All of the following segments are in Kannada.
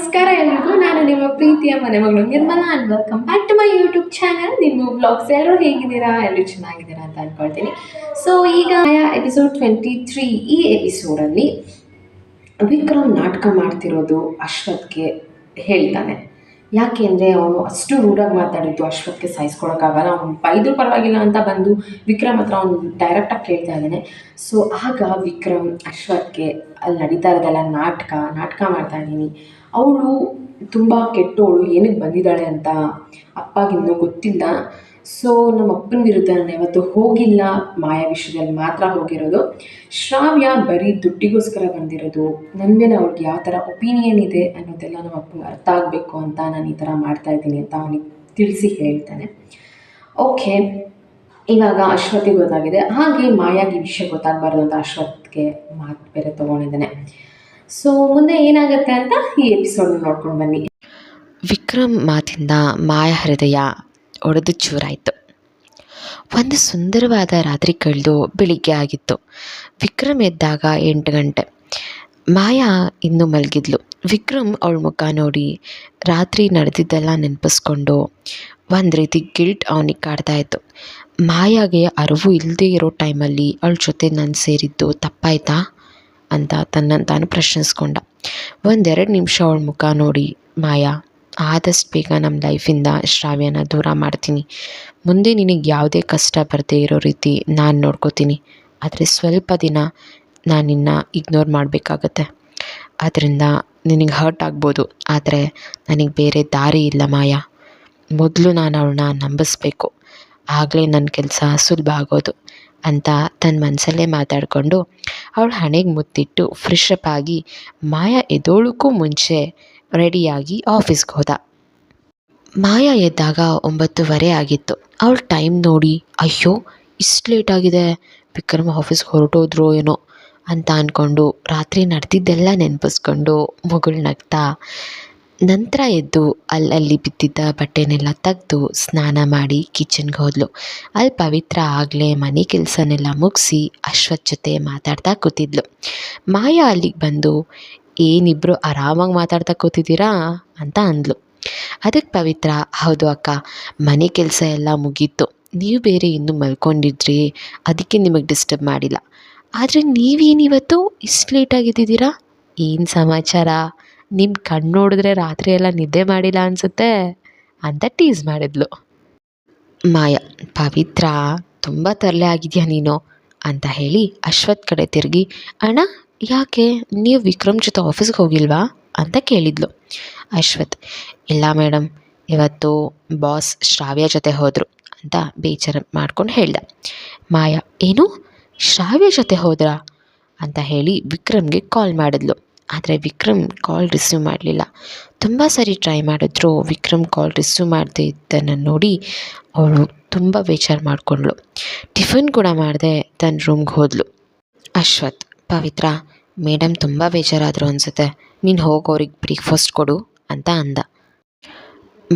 ನಮಸ್ಕಾರ ಎಲ್ರಿಗೂ. ನಾನು ನಿಮ್ಮ ಪ್ರೀತಿಯ ಮನೆ ಮಗಳು Nirmala and welcome back to my YouTube channel ನಿಮ್ಮ ಬ್ಲಾಗ್ಸ್ ಎಲ್ಲರೂ ಹೇಗಿದ್ದೀರಾ? ಎಲ್ಲರೂ ಚೆನ್ನಾಗಿದ್ದೀರಾ ಅಂತ ಅಂದ್ಕೊಳ್ತೀನಿ ಸೊ ಈಗ ಎಪಿಸೋಡ್ ಟ್ವೆಂಟಿ ತ್ರೀ ಈ ಎಪಿಸೋಡಲ್ಲಿ ವಿಕ್ರಮ್ ನಾಟಕ ಮಾಡ್ತಿರೋದು ಅಶ್ವತ್ಗೆ ಹೇಳ್ತಾನೆ. ಯಾಕೆ ಅಂದರೆ ಅವನು ಅಷ್ಟು ರೂಡಾಗಿ ಮಾತಾಡಿದ್ದು, ಅಶ್ವತ್ಗೆ ಸಹಿಸ್ಕೊಳಕ್ಕಾಗಲ್ಲ, ಅವ್ನು ಬೈದರೂ ಪರವಾಗಿಲ್ಲ ಅಂತ ಬಂದು ವಿಕ್ರಮ್ ಹತ್ರ ಅವ್ನು ಡೈರೆಕ್ಟಾಗಿ ಕೇಳ್ತಾ ಇದ್ದಾನೆ. ಸೊ ಆಗ ವಿಕ್ರಮ್ ಅಶ್ವಥ್ಗೆ ಅಲ್ಲಿ ನಡೀತಾ ಇರೋದೆಲ್ಲ ನಾಟಕ ನಾಟಕ ಮಾಡ್ತಾ ಇದ್ದೀನಿ. ಅವಳು ತುಂಬ ಕೆಟ್ಟವಳು ಏನಕ್ಕೆ ಬಂದಿದ್ದಾಳೆ ಅಂತ ಅಪ್ಪಗಿನ್ನೂ ಗೊತ್ತಿಲ್ಲ. ಸೊ ನಮ್ಮ ಅಪ್ಪನ ವಿರುದ್ಧ ನಾನು ಯಾವತ್ತೂ ಹೋಗಿಲ್ಲ. ಮಾಯಾ ವಿಷಯದಲ್ಲಿ ಮಾತ್ರ ಹೋಗಿರೋದು. ಶ್ರಾವ್ಯ ಬರೀ ದುಡ್ಡಿಗೋಸ್ಕರ ಬಂದಿರೋದು. ನನ್ನ ಮೇಲೆ ಅವ್ರಿಗೆ ಯಾವ ಥರ ಒಪಿನಿಯನ್ ಇದೆ ಅನ್ನೋದೆಲ್ಲ ನಮ್ಮ ಅಪ್ಪನಿಗೆ ಅರ್ಥ ಆಗಬೇಕು ಅಂತ ನಾನು ಈ ಥರ ಮಾಡ್ತಾ ಇದ್ದೀನಿ ಅಂತ ಅವನಿಗೆ ತಿಳಿಸಿ ಹೇಳ್ತಾನೆ. ಓಕೆ ಇವಾಗ ಅಶ್ವತಿ ಗೊತ್ತಾಗಿದೆ. ಹಾಗೆ ಮಾಯಾಗಿ ವಿಷಯ ಗೊತ್ತಾಗಬಾರ್ದು ಅಂತ ಅಶ್ವತ್ಗೆ ಮಾತು ಬೇರೆ ತೊಗೊಂಡಿದ್ದಾನೆ. ಸೊ ಮುಂದೆ ಏನಾಗುತ್ತೆ ಅಂತ ಈ ಎಪಿಸೋಡ್ ನೋಡ್ಕೊಂಡು ಬನ್ನಿ. ವಿಕ್ರಮ್ ಮಾತಿಂದ ಮಾಯಾ ಹೃದಯ ಒಡೆದು ಚೂರಾಯಿತು. ಒಂದು ಸುಂದರವಾದ ರಾತ್ರಿ ಕಳೆದು ಬೆಳಿಗ್ಗೆ ಆಗಿತ್ತು. ವಿಕ್ರಮ್ ಎದ್ದಾಗ ಎಂಟು ಗಂಟೆ. ಮಾಯಾ ಇನ್ನು ಮಲಗಿದ್ಲು. ವಿಕ್ರಮ್ ಅವಳ ಮುಖ ನೋಡಿ ರಾತ್ರಿ ನಡೆದಿದ್ದೆಲ್ಲ ನೆನಪಿಸ್ಕೊಂಡು ಒಂದು ರೀತಿ ಗಿಲ್ಟ್ ಅವನಿಗೆ ಕಾಡ್ತಾ ಇತ್ತು. ಮಾಯಾಗೆ ಅರಿವು ಇಲ್ಲದೆ ಇರೋ ಟೈಮಲ್ಲಿ ಅವಳ ಜೊತೆ ನಾನು ಸೇರಿದ್ದು ತಪ್ಪಾಯ್ತಾ ಅಂತ ತನ್ನನ್ನು ತಾನು ಪ್ರಶ್ನಿಸ್ಕೊಂಡ. ಒಂದೆರಡು ನಿಮಿಷ ಅವಳ ಮುಖ ನೋಡಿ ಮಾಯಾ ಆದಷ್ಟು ಬೇಗ ನಮ್ಮ ಲೈಫಿಂದ ಶ್ರಾವ್ಯನ ದೂರ ಮಾಡ್ತೀನಿ. ಮುಂದೆ ನಿನಗೆ ಯಾವುದೇ ಕಷ್ಟ ಬರದೇ ಇರೋ ರೀತಿ ನಾನು ನೋಡ್ಕೋತೀನಿ. ಆದರೆ ಸ್ವಲ್ಪ ದಿನ ನಾನು ನಿನ್ನ ಇಗ್ನೋರ್ ಮಾಡಬೇಕಾಗತ್ತೆ. ಅದರಿಂದ ನಿನಗೆ ಹರ್ಟ್ ಆಗ್ಬೋದು. ಆದರೆ ನನಗೆ ಬೇರೆ ದಾರಿ ಇಲ್ಲ ಮಾಯಾ. ಮೊದಲು ನಾನು ಅವಳನ್ನ ನಂಬಿಸ್ಬೇಕು. ಆಗಲೇ ನನ್ನ ಕೆಲಸ ಸುಲಭ ಆಗೋದು ಅಂತ ತನ್ನ ಮನಸ್ಸಲ್ಲೇ ಮಾತಾಡಿಕೊಂಡು ಅವಳು ಹಣೆಗೆ ಮುತ್ತಿಟ್ಟು ಫ್ರೆಶ್ ಅಪ್ ಆಗಿ ಮಾಯಾ ಎದೋಳಕ್ಕೂ ಮುಂಚೆ ರೆಡಿಯಾಗಿ ಆಫೀಸ್ಗೆ ಹೋದ. ಮಾಯಾ ಎದ್ದಾಗ ಒಂಬತ್ತುವರೆ ಆಗಿತ್ತು. ಅವಳು ಟೈಮ್ ನೋಡಿ, ಅಯ್ಯೋ, ಇಷ್ಟು ಲೇಟ್ ಆಗಿದೆ. ವಿಕ್ರಮ್ ಆಫೀಸ್ಗೆ ಹೊರಟೋದ್ರು ಏನೋ? ಅಂತ ಅಂದ್ಕೊಂಡು ರಾತ್ರಿ ನಡೆದಿದ್ದೆಲ್ಲ ನೆನಪಿಸ್ಕೊಂಡು ಮಗಳು ನಗ್ತಾ ನಂತರ ಎದ್ದು ಅಲ್ಲಲ್ಲಿ ಬಿದ್ದಿದ್ದ ಬಟ್ಟೆನೆಲ್ಲ ತೆಗೆದು ಸ್ನಾನ ಮಾಡಿ ಕಿಚನ್ಗೆ ಹೋದ್ಲು. ಅಲ್ಲಿ ಪವಿತ್ರ ಆಗಲೇ ಮನೆ ಕೆಲಸನೆಲ್ಲ ಮುಗಿಸಿ ಅಶ್ವಥ್ ಜೊತೆ ಮಾತಾಡ್ತಾ ಕೂತಿದ್ಲು. ಮಾಯಾ ಅಲ್ಲಿಗೆ ಬಂದು ಏನಿಬ್ಬರು ಆರಾಮಾಗಿ ಮಾತಾಡ್ತಾ ಕೂತಿದ್ದೀರಾ ಅಂತ ಅಂದ್ಲು. ಅದಕ್ಕೆ ಪವಿತ್ರ, ಹೌದು ಅಕ್ಕ, ಮನೆ ಕೆಲಸ ಎಲ್ಲ ಮುಗೀತು. ನೀವು ಬೇರೆ ಇನ್ನೂ ಮಲ್ಕೊಂಡಿದ್ರಿ, ಅದಕ್ಕೆ ನಿಮಗೆ ಡಿಸ್ಟರ್ಬ್ ಮಾಡಿಲ್ಲ. ಆದರೆ ನೀವೇನಿವತ್ತು ಇಷ್ಟು ಲೇಟಾಗಿದ್ದಿದ್ದೀರಾ ಏನು ಸಮಾಚಾರ? ನಿಮ್ಮ ಕಣ್ಣು ನೋಡಿದ್ರೆ ರಾತ್ರಿ ಎಲ್ಲ ನಿದ್ದೆ ಮಾಡಿಲ್ಲ ಅನಿಸುತ್ತೆ ಅಂತ ಟೀಸ್ ಮಾಡಿದ್ಲು. ಮಾಯಾ, ಪವಿತ್ರ, ತುಂಬ ತರಲೆ ಆಗಿದೆಯಾ ನೀನು? ಅಂತ ಹೇಳಿ ಅಶ್ವಥ್ ಕಡೆ ತಿರುಗಿ, ಅಣ್ಣ ಯಾಕೆ? ನೀವು ವಿಕ್ರಮ್ ಜೊತೆ ಆಫೀಸ್ಗೆ ಹೋಗಿಲ್ವಾ? ಅಂತ ಕೇಳಿದ್ಲು. ಅಶ್ವಥ್, ಇಲ್ಲ ಮೇಡಮ್ ಇವತ್ತು ಬಾಸ್ ಶ್ರಾವ್ಯ ಜೊತೆ ಹೋದರು ಅಂತ ಬೇಜಾರ ಮಾಡ್ಕೊಂಡು ಹೇಳ್ದ. ಮಾಯಾ, ಏನು? ಶ್ರಾವ್ಯ ಜೊತೆ ಹೋದ್ರಾ? ಅಂತ ಹೇಳಿ ವಿಕ್ರಮ್ಗೆ ಕಾಲ್ ಮಾಡಿದ್ಲು. ಆದರೆ ವಿಕ್ರಮ್ ಕಾಲ್ ರಿಸೀವ್ ಮಾಡಲಿಲ್ಲ. ತುಂಬ ಸರಿ ಟ್ರೈ ಮಾಡಿದ್ರು. ವಿಕ್ರಮ್ ಕಾಲ್ ರಿಸೀವ್ ಮಾಡದೇ ಇದ್ದನ್ನು ನೋಡಿ ಅವಳು ತುಂಬ ಬೇಜಾರು ಮಾಡಿಕೊಂಡ್ಳು. ಟಿಫನ್ ಕೂಡ ಮಾಡದೆ ತನ್ನ ರೂಮ್ಗೆ ಹೋದ್ಲು. ಅಶ್ವಥ್, ಪವಿತ್ರ ಮೇಡಮ್ ತುಂಬ ಬೇಜಾರಾದರು ಅನಿಸುತ್ತೆ. ನೀನು ಹೋಗಿ ಅವ್ರಿಗೆ ಬ್ರೇಕ್ಫಾಸ್ಟ್ ಕೊಡು ಅಂತ ಅಂದ.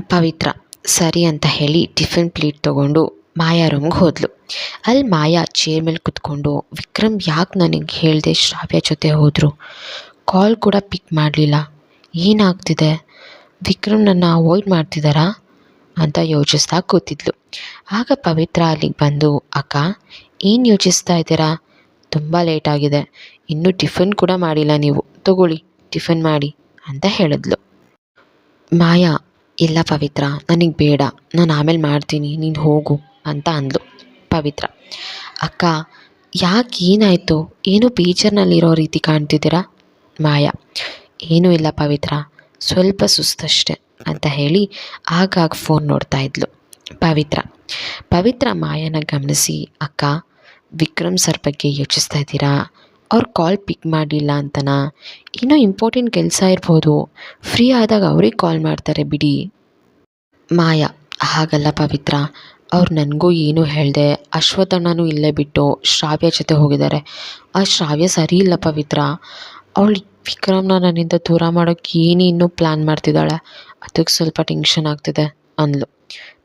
ಪವಿತ್ರ, ಸರಿ ಅಂತ ಹೇಳಿ ಟಿಫಿನ್ ಪ್ಲೇಟ್ ತೊಗೊಂಡು ಮಾಯಾ ರೂಮ್ಗೆ ಹೋದ್ಲು. ಅಲ್ಲಿ ಮಾಯಾ ಚೇರ್ ಮೇಲೆ ಕುತ್ಕೊಂಡು, ವಿಕ್ರಮ್ ಯಾಕೆ ನನಗೆ ಹೇಳಿದೆ ಶ್ರಾವ್ಯ ಜೊತೆ ಹೋದರು? ಕಾಲ್ ಕೂಡ ಪಿಕ್ ಮಾಡಲಿಲ್ಲ. ಏನಾಗ್ತಿದೆ? ವಿಕ್ರಮ್ ನನ್ನ ಅವಾಯ್ಡ್ ಮಾಡ್ತಿದ್ದಾರಾ ಅಂತ ಯೋಚಿಸ್ತಾ ಕೂತಿದ್ಲು. ಆಗ ಪವಿತ್ರ ಅಲ್ಲಿಗೆ ಬಂದು, ಅಕ್ಕ, ಏನು ಯೋಚಿಸ್ತಾ ಇದ್ದೀರಾ? ತುಂಬ ಲೇಟ್ ಆಗಿದೆ. ಇನ್ನೂ ಟಿಫನ್ ಕೂಡ ಮಾಡಿಲ್ಲ ನೀವು. ತಗೊಳ್ಳಿ, ಟಿಫನ್ ಮಾಡಿ ಅಂತ ಹೇಳಿದ್ಲು. ಮಾಯಾ, ಇಲ್ಲ ಪವಿತ್ರ, ನನಗೆ ಬೇಡ. ನಾನು ಆಮೇಲೆ ಮಾಡ್ತೀನಿ, ನೀನು ಹೋಗು ಅಂತ ಅಂದ್ಲು ಪವಿತ್ರ. ಅಕ್ಕ, ಯಾಕೆ ಏನಾಯಿತು? ಏನೋ ರೀತಿ ಕಾಣ್ತಿದ್ದೀರಾ? ಮಾಯಾ, ಏನೂ ಇಲ್ಲ ಪವಿತ್ರ, ಸ್ವಲ್ಪ ಸುಸ್ತಷ್ಟೆ ಅಂತ ಹೇಳಿ ಆಗಾಗ ಫೋನ್ ನೋಡ್ತಾ ಇದ್ಲು ಪವಿತ್ರ. ಪವಿತ್ರ ಮಾಯನ ಗಮನಿಸಿ, ಅಕ್ಕ, ವಿಕ್ರಮ್ ಸರ್ ಬಗ್ಗೆ ಯೋಚಿಸ್ತಾ ಇದ್ದೀರಾ? ಅವ್ರು ಕಾಲ್ ಪಿಕ್ ಮಾಡಿಲ್ಲ ಅಂತನಾ? ಇನ್ನೂ ಇಂಪಾರ್ಟೆಂಟ್ ಕೆಲಸ ಇರ್ಬೋದು. ಫ್ರೀ ಆದಾಗ ಅವ್ರಿಗೆ ಕಾಲ್ ಮಾಡ್ತಾರೆ ಬಿಡಿ. ಮಾಯಾ, ಹಾಗಲ್ಲ ಪವಿತ್ರ. ಅವ್ರು ನನಗೂ ಏನೂ ಹೇಳಿದೆ ಅಶ್ವಥಣ್ಣನೂ ಇಲ್ಲೇ ಬಿಟ್ಟು ಶ್ರಾವ್ಯ ಜೊತೆ ಹೋಗಿದ್ದಾರೆ ಆ ಶ್ರಾವ್ಯ ಸರಿ ಇಲ್ಲ ಪವಿತ್ರ. ಅವಳು ವಿಕ್ರಮ್ನ ನನ್ನಿಂದ ದೂರ ಮಾಡೋಕ್ಕೆ ಏನು ಇನ್ನೂ ಪ್ಲ್ಯಾನ್ ಮಾಡ್ತಿದ್ದಾಳೆ. ಅದಕ್ಕೆ ಸ್ವಲ್ಪ ಟೆನ್ಷನ್ ಆಗ್ತಿದೆ ಅಂದ್ಲು.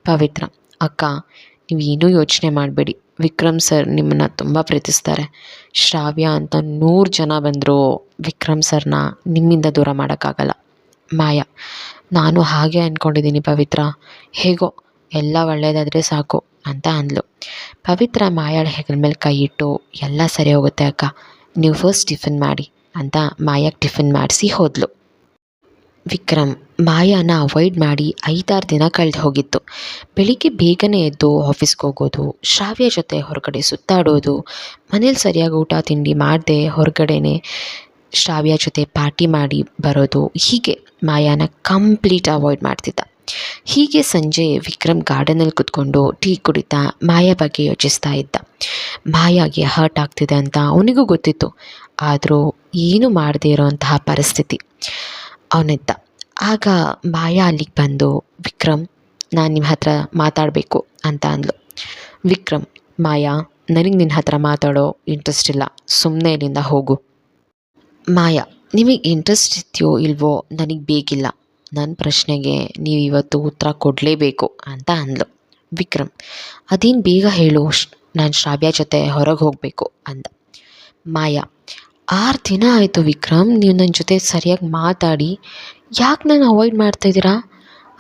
ಪವಿತ್ರ, ಅಕ್ಕ, ನೀವು ಏನೂ ಯೋಚನೆ ಮಾಡಬೇಡಿ. ವಿಕ್ರಮ್ ಸರ್ ನಿಮ್ಮನ್ನು ತುಂಬ ಪ್ರೀತಿಸ್ತಾರೆ. ಶ್ರಾವ್ಯ ಅಂತ ನೂರು ಜನ ಬಂದರು ವಿಕ್ರಮ್ ಸರ್ನ ನಿಮ್ಮಿಂದ ದೂರ ಮಾಡೋಕ್ಕಾಗಲ್ಲ. ಮಾಯ, ನಾನು ಹಾಗೆ ಅಂದ್ಕೊಂಡಿದ್ದೀನಿ ಪವಿತ್ರ. ಹೇಗೋ, ಎಲ್ಲ ಒಳ್ಳೆಯದಾದರೆ ಸಾಕು ಅಂತ ಅಂದಳು ಪವಿತ್ರ ಮಾಯಾಳ ಹೆಗಲ ಮೇಲೆ ಕೈ ಇಟ್ಟು, ಎಲ್ಲ ಸರಿ ಹೋಗುತ್ತೆ ಅಕ್ಕ, ನೀವು ಫಸ್ಟ್ ಟಿಫಿನ್ ಮಾಡಿ ಅಂತ ಮಾಯಾಗೆ ಟಿಫಿನ್ ಮಾಡಿಸಿ ಹೋದಳು ವಿಕ್ರಮ್ ಮಾಯಾನ ಅವಾಯ್ಡ್ ಮಾಡಿ ಐದಾರು ದಿನ ಕಳೆದು ಹೋಗಿತ್ತು. ಬೆಳಿಗ್ಗೆ ಬೇಗನೆ ಎದ್ದು ಆಫೀಸ್ಗೆ ಹೋಗೋದು, ಶ್ರಾವ್ಯ ಜೊತೆ ಹೊರಗಡೆ ಸುತ್ತಾಡೋದು, ಮನೇಲಿ ಸರಿಯಾಗಿ ಊಟ ತಿಂಡಿ ಮಾಡದೆ ಹೊರಗಡೆನೆ ಶ್ರಾವ್ಯ ಜೊತೆ ಪಾರ್ಟಿ ಮಾಡಿ ಬರೋದು, ಹೀಗೆ ಮಾಯಾನ ಕಂಪ್ಲೀಟ್ ಅವಾಯ್ಡ್ ಮಾಡ್ತಿದ್ದ. ಹೀಗೆ ಸಂಜೆ ವಿಕ್ರಮ್ ಗಾರ್ಡನಲ್ಲಿ ಕುತ್ಕೊಂಡು ಟೀ ಕುಡಿತಾ ಮಾಯಾ ಬಗ್ಗೆ ಯೋಚಿಸ್ತಾ ಇದ್ದ. ಮಾಯಾಗೆ ಹರ್ಟ್ ಆಗ್ತಿದೆ ಅಂತ ಅವನಿಗೂ ಗೊತ್ತಿತ್ತು. ಆದರೂ ಏನು ಮಾಡದೇ ಇರೋಂತಹ ಪರಿಸ್ಥಿತಿ. ಅವನಿದ್ದ. ಆಗ ಮಾಯಾ ಅಲ್ಲಿಗೆ ಬಂದು, ವಿಕ್ರಮ್, ನಾನು ನಿಮ್ಮ ಹತ್ರ ಮಾತಾಡಬೇಕು ಅಂತ ಅಂದ್ಲು. ವಿಕ್ರಮ್, ಮಾಯಾ, ನನಗೆ ನಿನ್ನ ಹತ್ರ ಮಾತಾಡೋ ಇಂಟ್ರೆಸ್ಟ್ ಇಲ್ಲ. ಸುಮ್ಮನೆ ಇಲ್ಲಿಂದ ಹೋಗು. ಮಾಯಾ, ನಿಮಗೆ ಇಂಟ್ರೆಸ್ಟ್ ಇದೆಯೋ ಇಲ್ವೋ ನನಗೆ ಬೇಕಿಲ್ಲ. ನನ್ನ ಪ್ರಶ್ನೆಗೆ ನೀವು ಇವತ್ತು ಉತ್ತರ ಕೊಡಲೇಬೇಕು ಅಂತ ಅಂದ್ಲು. ವಿಕ್ರಮ್, ಅದೇನು ಬೇಗ ಹೇಳು, ನಾನು ಶ್ರಾವ್ಯ ಜೊತೆ ಹೊರಗೆ ಹೋಗಬೇಕು ಅಂದ. ಮಾಯಾ ಆರು ದಿನ ಆಯಿತು ವಿಕ್ರಮ್, ನೀವು ನನ್ನ ಜೊತೆ ಸರಿಯಾಗಿ ಮಾತಾಡಿ. ಯಾಕೆ ನಾನು ಅವಾಯ್ಡ್ ಮಾಡ್ತಾಯಿದ್ದೀರಾ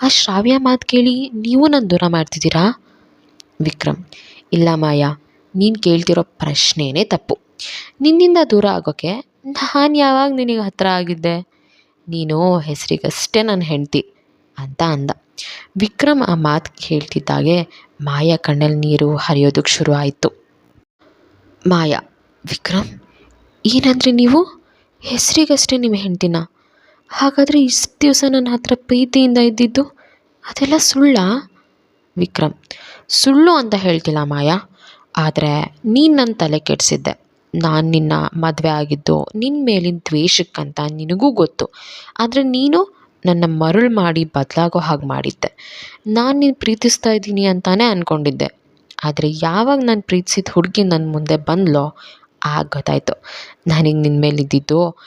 ಆ ಶ್ರಾವ್ಯ ಮಾತು ಕೇಳಿ ನೀವು ನನ್ನ ದೂರ ಮಾಡ್ತಿದ್ದೀರಾ? ವಿಕ್ರಮ್, ಇಲ್ಲ ಮಾಯಾ, ನೀನು ಕೇಳ್ತಿರೋ ಪ್ರಶ್ನೆನೇ ತಪ್ಪು. ನಿನ್ನಿಂದ ದೂರ ಆಗೋಕ್ಕೆ ನಾನು ಯಾವಾಗ ನಿನಗೆ ಹತ್ತಿರ ಆಗಿದ್ದೆ? ನೀನು ಹೆಸರಿಗಷ್ಟೇ ನನ್ನ ಹೆಂಡ್ತಿ ಅಂತ ಅಂದ. ವಿಕ್ರಮ್ ಆ ಮಾತು ಕೇಳ್ತಿದ್ದಾಗೆ ಮಾಯಾ ಕಣ್ಣಲ್ಲಿ ನೀರು ಹರಿಯೋದಕ್ಕೆ ಶುರು ಆಯಿತು. ಮಾಯಾ, ವಿಕ್ರಮ್ ಏನಂದ್ರಿ ನೀವು ಹೆಸರಿಗಷ್ಟೇ ನಿಮ್ಮ ಹೆಂಡ್ತಿನ. ಹಾಗಾದರೆ ಇಷ್ಟು ದಿವಸ ನನ್ನ ಹತ್ರ ಪ್ರೀತಿಯಿಂದ ಇದ್ದಿದ್ದು ಅದೆಲ್ಲ ಸುಳ್ಳಾ? ವಿಕ್ರಮ್, ಸುಳ್ಳು ಅಂತ ಹೇಳ್ತಿಲ್ಲ ಮಾಯಾ. ಆದರೆ ನೀನು ನನ್ನ ತಲೆ ಕೆಡಿಸಿದ್ದೆ. ನಾನು ನಿನ್ನ ಮದುವೆ ಆಗಿದ್ದು ನಿನ್ನ ಮೇಲಿನ ದ್ವೇಷಕ್ಕಂತ ನಿನಗೂ ಗೊತ್ತು. ಆದರೆ ನೀನು ನನ್ನ ಮರುಳು ಮಾಡಿ ಬದಲಾಗೋ ಹಾಗೆ ಮಾಡಿದ್ದೆ. ನಾನು ನೀನು ಪ್ರೀತಿಸ್ತಾ ಇದ್ದೀನಿ ಅಂತಾನೆ ಅಂದ್ಕೊಂಡಿದ್ದೆ ಆದರೆ ಯಾವಾಗ ನಾನು ಪ್ರೀತಿಸಿದ ಹುಡುಗಿ ನನ್ನ ಮುಂದೆ ಬಂದ್ಲೋ ಆಗ ಗೊತ್ತಾಯಿತು. ನನಗೆ ನಿನ್ನ ಮೇಲೆ ಇದ್ದಿದ್ದು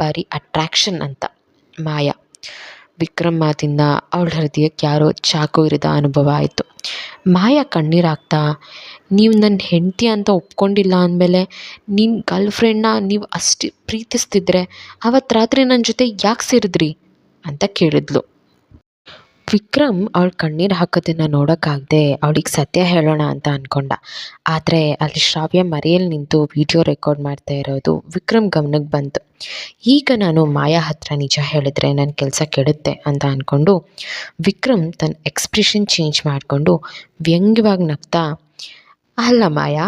ಬರೀ ಅಟ್ರ್ಯಾಕ್ಷನ್ ಅಂತ. ಮಾಯ. ವಿಕ್ರಮ್ ಮಾತಿಂದ ಅವಳ ಹೃದಯಕ್ಕೆ ಯಾರೋ ಚಾಕು ಇರಿದ ಅನುಭವ ಆಯಿತು. ಮಾಯ ಕಣ್ಣೀರಾಗ್ತಾ ನೀವು ನನ್ನ ಹೆಂಡತಿ ಅಂತ ಒಪ್ಕೊಂಡಿಲ್ಲ ಅಂದಮೇಲೆ ನಿನ್ನ ಗರ್ಲ್ ಫ್ರೆಂಡ್ನ ನೀವು ಅಷ್ಟು ಪ್ರೀತಿಸ್ತಿದ್ರೆ ಅವತ್ತು ರಾತ್ರಿ ನನ್ನ ಜೊತೆ ಯಾಕೆ ಸೇರಿದ್ರಿ? ಅಂತ ಕೇಳಿದ್ಲು. ವಿಕ್ರಮ್ ಅವಳ ಕಣ್ಣೀರು ಹಾಕೋದನ್ನು ನೋಡೋಕ್ಕಾಗದೆ ಅವಳಿಗೆ ಸತ್ಯ ಹೇಳೋಣ ಅಂತ ಅಂದ್ಕೊಂಡ ಆದರೆ ಅಲ್ಲಿ ಶ್ರಾವ್ಯ ಮರೆಯಲ್ಲಿ ನಿಂತು ವಿಡಿಯೋ ರೆಕಾರ್ಡ್ ಮಾಡ್ತಾ ಇರೋದು ವಿಕ್ರಮ್ ಗಮನಕ್ಕೆ ಬಂತು. ಈಗ ನಾನು ಮಾಯಾ ಹತ್ರ ನಿಜ ಹೇಳಿದ್ರೆ ನನ್ನ ಕೆಲಸ ಕೆಡುತ್ತೆ ಅಂತ ಅಂದ್ಕೊಂಡು ವಿಕ್ರಮ್ ತನ್ನ ಎಕ್ಸ್ಪ್ರೆಷನ್ ಚೇಂಜ್ ಮಾಡಿಕೊಂಡು ವ್ಯಂಗ್ಯವಾಗಿ ನಗ್ತಾ, ಅಲ್ಲ ಮಾಯಾ,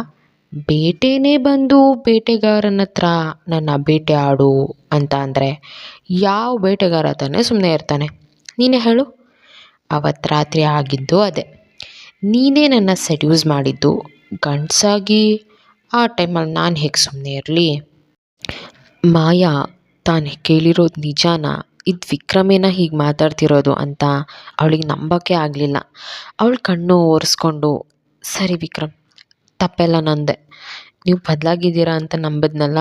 ಬೇಟೆನೇ ಬಂದು ಬೇಟೆಗಾರನ ಹತ್ರ ನನ್ನ ಬೇಟೆ ಆಡು ಅಂತ ಅಂದರೆ, ಯಾವ ಬೇಟೆಗಾರ ತಾನೇ ಸುಮ್ಮನೆ ಇರ್ತಾನೆ. ನೀನೇ ಹೇಳು. ಅವತ್ತು ರಾತ್ರಿ ಆಗಿದ್ದು ಅದೇ. ನೀನೇ ನನ್ನ ಸೆಡ್ಯೂಸ್ ಮಾಡಿದ್ದು. ಗಂಡಸಾಗಿ ಆ ಟೈಮಲ್ಲಿ ನಾನು ಹೇಗೆ ಸುಮ್ಮನೆ ಇರಲಿ? ಮಾಯಾ, ತಾನು ಕೇಳಿರೋದು ನಿಜಾನ? ಇದು ವಿಕ್ರಮೇನ ಹೀಗೆ ಮಾತಾಡ್ತಿರೋದು ಅಂತ ಅವಳಿಗೆ ನಂಬೋಕ್ಕೆ ಆಗಲಿಲ್ಲ. ಅವಳು ಕಣ್ಣು ಒರೆಸ್ಕೊಂಡು, ಸರಿ ವಿಕ್ರಮ್, ತಪ್ಪೆಲ್ಲ ನಂದೆ. ನೀವು ಬದಲಾಗಿದ್ದೀರಾ ಅಂತ ನಂಬದ್ನಲ್ಲ?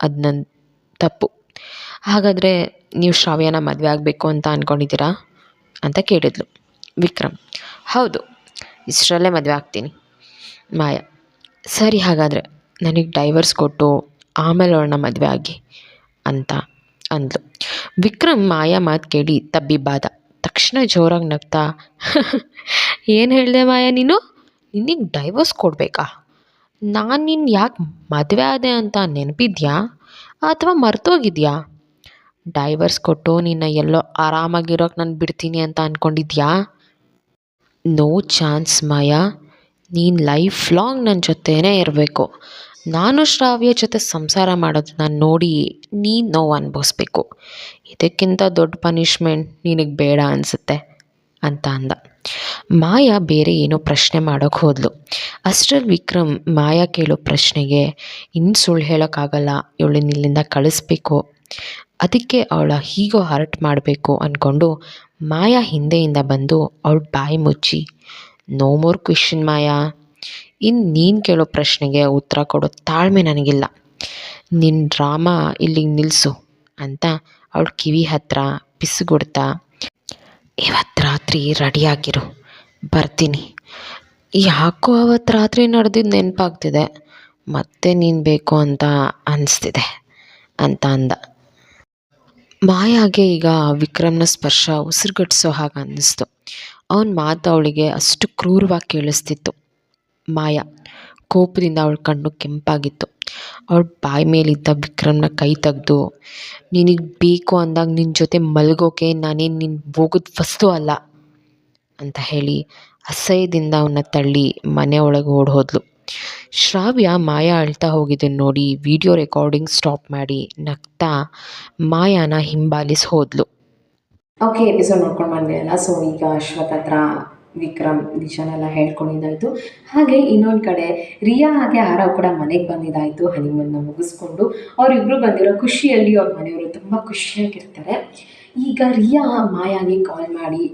ಅದು ನನ್ನ ತಪ್ಪು. ಹಾಗಾದರೆ ನೀವು ಶ್ರಾವ್ಯನ ಮದುವೆ ಆಗಬೇಕು ಅಂತ ಅಂದ್ಕೊಂಡಿದ್ದೀರಾ ಅಂತ ಕೇಳಿದ್ಲು. ವಿಕ್ರಮ್, ಹೌದು, ಇಷ್ಟರಲ್ಲೇ ಮದುವೆ ಆಗ್ತೀನಿ. ಮಾಯಾ, ಸರಿ ಹಾಗಾದರೆ ನನಗೆ ಡೈವರ್ಸ್ ಕೊಟ್ಟು ಆಮೇಲೆ ಅವಳನ್ನ ಮದುವೆ ಆಗಿ ಅಂತ ಅಂದ್ಲು. ವಿಕ್ರಮ್ ಮಾಯಾ ಮಾತು ಕೇಳಿ ತಬ್ಬಿಬ್ಬಾದ ತಕ್ಷಣ ಜೋರಾಗಿ ನಗ್ತಾ, ಏನು ಹೇಳಿದೆ ಮಾಯಾ ನೀನು? ನಿನಗೆ ಡೈವರ್ಸ್ ಕೊಡಬೇಕಾ? ನಾನು ನಿನ್ನ ಯಾಕೆ ಮದುವೆ ಆದೆ ಅಂತ ನೆನಪಿದ್ಯಾ? ಅಥವಾ ಮರ್ತೋಗಿದ್ಯಾ? ಡೈವರ್ಸ್ ಕೊಟ್ಟು ನಿನ್ನ ಎಲ್ಲೋ ಆರಾಮಾಗಿರೋಕೆ ನಾನು ಬಿಡ್ತೀನಿ ಅಂತ ಅಂದ್ಕೊಂಡಿದ್ಯಾ ನೋ ಚಾನ್ಸ್ ಮಾಯಾ. ನೀನು ಲೈಫ್ ಲಾಂಗ್ ನನ್ನ ಜೊತೆನೇ ಇರಬೇಕು. ನಾನು ಶ್ರಾವ್ಯ ಜೊತೆ ಸಂಸಾರ ಮಾಡೋದನ್ನ ನೋಡಿ ನೀನು ನೋವು ಅನುಭವಿಸ್ಬೇಕು. ಇದಕ್ಕಿಂತ ದೊಡ್ಡ ಪನಿಷ್ಮೆಂಟ್ ನಿನಗೆ ಬೇಡ ಅನಿಸುತ್ತೆ ಅಂತ ಅಂದ. ಮಾಯಾ ಬೇರೆ ಏನೋ ಪ್ರಶ್ನೆ ಮಾಡೋಕ್ಕೆ ಹೋದ್ಲು. ಅಷ್ಟರಲ್ಲಿ ವಿಕ್ರಮ್ ಮಾಯಾ ಕೇಳೋ ಪ್ರಶ್ನೆಗೆ ಇನ್ನು ಸುಳ್ಳು ಹೇಳೋಕ್ಕಾಗಲ್ಲ, ಇವಳನ್ನ ಇಲ್ಲಿಂದ ಕಳಿಸ್ಬೇಕು. ಅದಕ್ಕೆ ಅವಳ ಹೀಗೋ ಹರ್ಟ್ ಮಾಡಬೇಕು ಅಂದ್ಕೊಂಡು ಮಾಯಾ ಹಿಂದೆಯಿಂದ ಬಂದು ಅವಳ ಬಾಯಿ ಮುಚ್ಚಿ ನೋ ಮೋರ್ ಕ್ವಿಶನ್ ಮಾಯಾ. ಇನ್ನು ನೀನು ಕೇಳೋ ಪ್ರಶ್ನೆಗೆ ಉತ್ತರ ಕೊಡೋ ತಾಳ್ಮೆ ನನಗಿಲ್ಲ. ನಿನ್ನ ಡ್ರಾಮಾ ಇಲ್ಲಿಗೆ ನಿಲ್ಲಿಸು ಅಂತ ಅವಳ ಕಿವಿ ಹತ್ರ ಪಿಸುಗುಡ್ತಾ ಇವತ್ತು ರಾತ್ರಿ ರೆಡಿಯಾಗಿರು ಬರ್ತೀನಿ. ಯಾಕೋ ಅವತ್ತು ರಾತ್ರಿ ನಡೆದಿದ್ದು ನೆನಪಾಗ್ತಿದೆ. ಮತ್ತೆ ನೀನು ಬೇಕು ಅಂತ ಅನಿಸ್ತಿದೆ ಅಂತ ಅಂದ. ಮಾಯಾಗೆ ಈಗ ವಿಕ್ರಮ್ನ ಸ್ಪರ್ಶ ಉಸಿರುಗಟ್ಟಿಸೋ ಹಾಗೆ ಅನ್ನಿಸ್ತು. ಅವನ ಮಾತು ಅವಳಿಗೆ ಅಷ್ಟು ಕ್ರೂರವಾಗಿ ಕೇಳಿಸ್ತಿತ್ತು. ಮಾಯಾ, ಕೋಪದಿಂದ ಅವಳ ಕಣ್ಣು ಕೆಂಪಾಗಿತ್ತು. ಅವಳ ಬಾಯಿ ಮೇಲಿದ್ದ ವಿಕ್ರಮ್ನ ಕೈ ತೆಗೆದು, ನಿನಗೆ ಬೇಕು ಅಂದಾಗ ನಿನ್ನ ಜೊತೆ ಮಲಗೋಕೆ ನಾನೇನು ನಿನ್ನ ಹೋಗೋದು ವಸ್ತು ಅಲ್ಲ ಅಂತ ಹೇಳಿ ಅಸಹ್ಯದಿಂದ ಅವನ್ನ ತಳ್ಳಿ ಮನೆ ಒಳಗೆ ಓಡಿ ಶ್ರಾವ್ಯ ಮಾಯಾ ಅಳ್ತಾ ಹೋಗಿದ್ದನ್ನು ನೋಡಿ ವಿಡಿಯೋ ರೆಕಾರ್ಡಿಂಗ್ ಸ್ಟಾಪ್ ಮಾಡಿ ನಗ್ತಾ ಮಾಯಾನ ಹಿಂಬಾಲಿಸಿ ಹೋದ್ಲು. ಓಕೆ ಎಪಿಸೋಡ್ ನೋಡ್ಕೊಂಡು ಬಂದೆ ಅಲ್ಲ. ಸೊ ಈಗ ಅಶ್ವಥ್ ಹತ್ರ ವಿಕ್ರಮ್ ದಿಶಾನೆಲ್ಲ ಹೇಳ್ಕೊಂಡಿದ್ದಾಯಿತು. ಹಾಗೆ ಇನ್ನೊಂದು ಕಡೆ ರಿಯಾ ಹಾಗೆ ಆರವ್ ಕೂಡ ಮನೆಗೆ ಬಂದಿದ್ದಾಯಿತು ಹನಿಮನ್ನ ಮುಗಿಸ್ಕೊಂಡು. ಅವರಿಬ್ಬರು ಬಂದಿರೋ ಖುಷಿಯಲ್ಲಿ ಅವ್ರ ಮನೆಯವರು ತುಂಬ ಖುಷಿಯಾಗಿರ್ತಾರೆ. ಈಗ ರಿಯಾ ಮಾಯಾಗೆ ಕಾಲ್ ಮಾಡಿ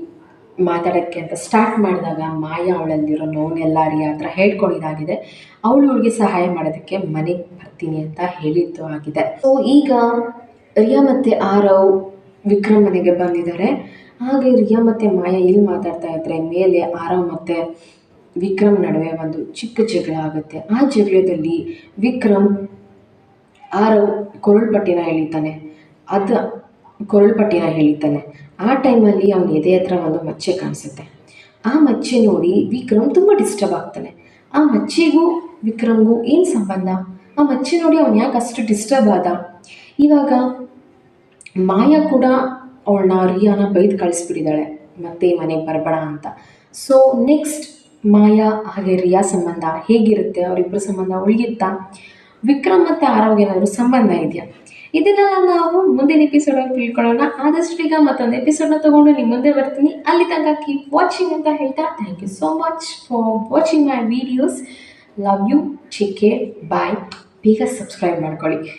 ಮಾತಾಡೋಕ್ಕೆ ಅಂತ ಸ್ಟಾರ್ಟ್ ಮಾಡಿದಾಗ ಮಾಯಾ ಅವಳಲ್ಲಿರೋ ನೋವನ್ನೆಲ್ಲ ರಿಯಾ ಹತ್ರ ಹೇಳ್ಕೊಂಡಿದ್ದಾಗಿದೆ ಅವಳು ಅವಳಿಗೆ ಸಹಾಯ ಮಾಡೋದಕ್ಕೆ ಮನೆಗೆ ಬರ್ತೀನಿ ಅಂತ ಹೇಳಿದ್ದು ಆಗಿದೆ. ಸೊ ಈಗ ರಿಯಾ ಮತ್ತು ಆರವ್ ವಿಕ್ರಮ್ ಮನೆಗೆ ಬಂದಿದ್ದಾರೆ. ಹಾಗೆ ರಿಯಾ ಮತ್ತು ಮಾಯಾ ಇಲ್ಲಿ ಮಾತಾಡ್ತಾ ಇದ್ದರೆ ಮೇಲೆ ಆರವ್ ಮತ್ತು ವಿಕ್ರಮ್ ನಡುವೆ ಒಂದು ಚಿಕ್ಕ ಜಗಳ ಆಗುತ್ತೆ. ಆ ಜಗಳದಲ್ಲಿ ವಿಕ್ರಮ್ ಆರವ್ ಕೊರಳ್ಪಟ್ಟಿನ ಎಳಿತಾನೆ. ಅದು ಕೊರಳು ಪಟ್ಟಿನ ಎಳಿತಾನೆ ಆ ಟೈಮಲ್ಲಿ ಅವನ ಎದೆ ಹತ್ರ ಒಂದು ಮಚ್ಚೆ ಕಾಣಿಸುತ್ತೆ. ಆ ಮಚ್ಚೆ ನೋಡಿ ವಿಕ್ರಮ್ ತುಂಬ ಡಿಸ್ಟರ್ಬ್ ಆಗ್ತಾನೆ. ಆ ಮಚ್ಚೆಗೂ ವಿಕ್ರಮ್ಗೂ ಏನು ಸಂಬಂಧ? ಆ ಮಚ್ಚೆ ನೋಡಿ ಅವನು ಯಾಕೆ ಅಷ್ಟು ಡಿಸ್ಟರ್ಬ್ ಆದ? ಇವಾಗ ಮಾಯಾ ಕೂಡ ಅವಳನ್ನ ರಿಯಾನ ಬೈದು ಕಳಿಸ್ಬಿಟ್ಟಿದ್ದಾಳೆ. ಮತ್ತೆ ಮನೆಗೆ ಬರಬೇಡ ಅಂತ. ಸೊ ನೆಕ್ಸ್ಟ್ ಮಾಯಾ, ಹಾಗೆ ರಿಯಾ ಸಂಬಂಧ ಹೇಗಿರುತ್ತೆ? ಅವರಿಬ್ಬರ ಸಂಬಂಧ ಉಳಿಯುತ್ತಾ ವಿಕ್ರಮ್ ಮತ್ತು ಆರೋಗ್ಯ ಏನಾದರೂ ಸಂಬಂಧ ಇದೆಯಾ? ಇದನ್ನೆಲ್ಲ ನಾವು ಮುಂದಿನ ಎಪಿಸೋಡ್ ಅಲ್ಲಿ ತಿಳ್ಕೊಳ್ಳೋಣ. ಆದಷ್ಟು ಈಗ ಮತ್ತೊಂದು ಎಪಿಸೋಡ್ನ ತಗೊಂಡು ನಿಮ್ಮ ಮುಂದೆ ಬರ್ತೀನಿ. ಅಲ್ಲಿ ತನಕ ಕೀಪ್ ವಾಚಿಂಗ್ ಅಂತ ಹೇಳ್ತಾ thank you so much for watching my videos love you take care bye ಬೇಗ ಸಬ್ಸ್ಕ್ರೈಬ್ ಮಾಡ್ಕೊಳ್ಳಿ.